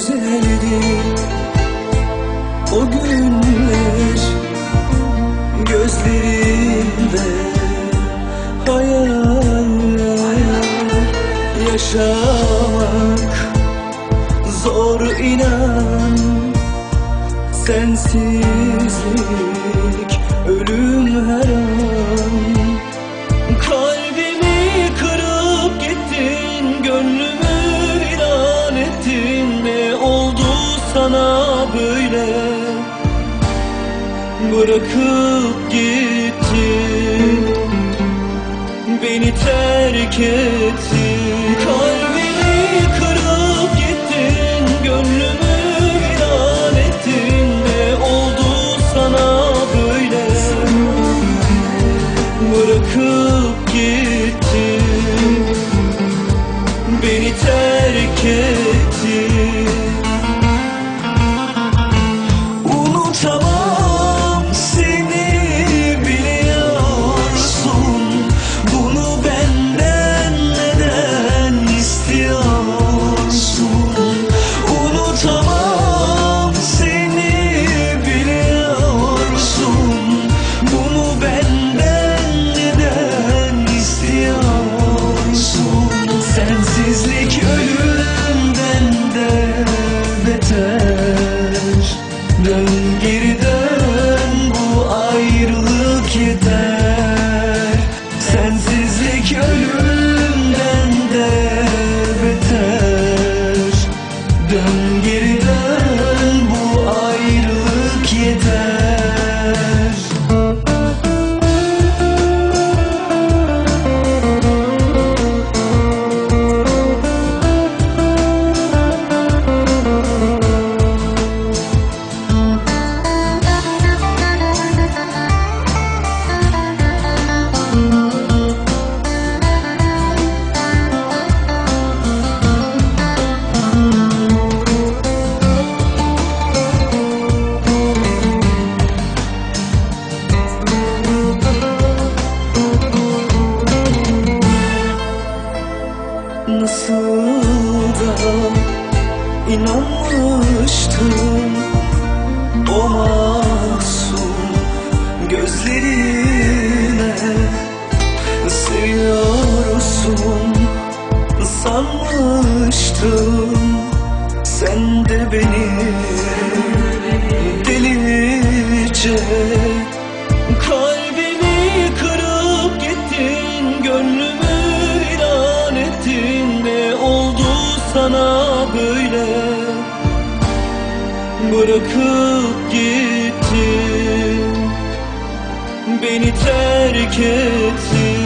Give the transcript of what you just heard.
güzeldi O günler gözlerimde Hayaller yaşamak Zor inan. Sensizlik ölüm her an. bırakıp gittin Beni terk ettin Kalbim nasıl da inanmıştım. O masum gözlerim sana böyle Bırakıp gittin. Beni terk ettin.